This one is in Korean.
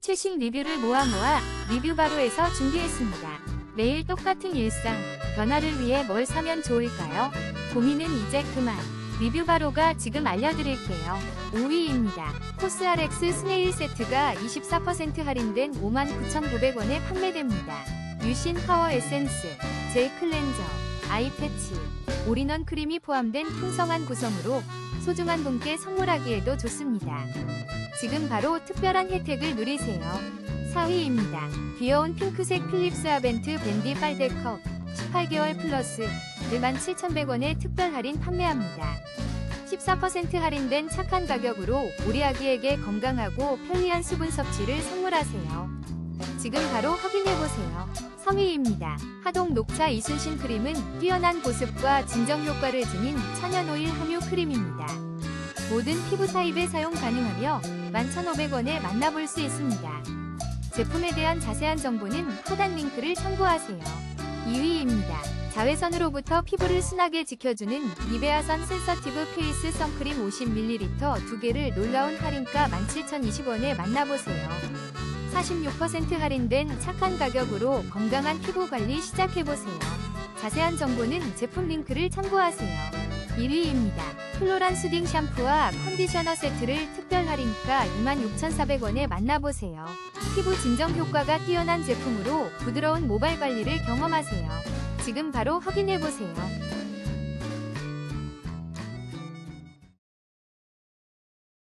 최신 리뷰를 모아 모아 리뷰 바로에서 준비했습니다. 매일 똑같은 일상, 변화를 위해 뭘 사면 좋을까요? 고민은 이제 그만. 리뷰 바로가 지금 알려드릴게요. 5위입니다. 코스RX 스네일 세트가 24% 할인된 59,900원에 판매됩니다. 유신 파워 에센스, 젤 클렌저, 아이 패치, 올인원 크림이 포함된 풍성한 구성으로 소중한 분께 선물하기에도 좋습니다. 지금 바로 특별한 혜택을 누리세요. 4위입니다. 귀여운 핑크색 필립스 아벤트 밴디 빨대컵 18개월 플러스 17,100원에 특별 할인 판매합니다. 14% 할인된 착한 가격으로 우리 아기에게 건강하고 편리한 수분 섭취를 선물하세요. 지금 바로 확인해보세요. 3위입니다. 하동 녹차 이순신 크림은 뛰어난 보습과 진정 효과를 지닌 천연 오일 함유 크림입니다. 모든 피부 타입에 사용 가능하며 11,500원에 만나볼 수 있습니다. 제품에 대한 자세한 정보는 하단 링크를 참고하세요. 2위입니다. 자외선으로부터 피부를 순하게 지켜주는 니베아선 센서티브 페이스 선크림 50ml 2개를 놀라운 할인가 17,020원에 만나보세요. 46% 할인된 착한 가격으로 건강한 피부 관리 시작해보세요. 자세한 정보는 제품 링크를 참고하세요. 1위입니다. 플로란 수딩 샴푸와 컨디셔너 세트를 특별 할인가 26,400원에 만나보세요. 피부 진정 효과가 뛰어난 제품으로 부드러운 모발 관리를 경험하세요. 지금 바로 확인해보세요.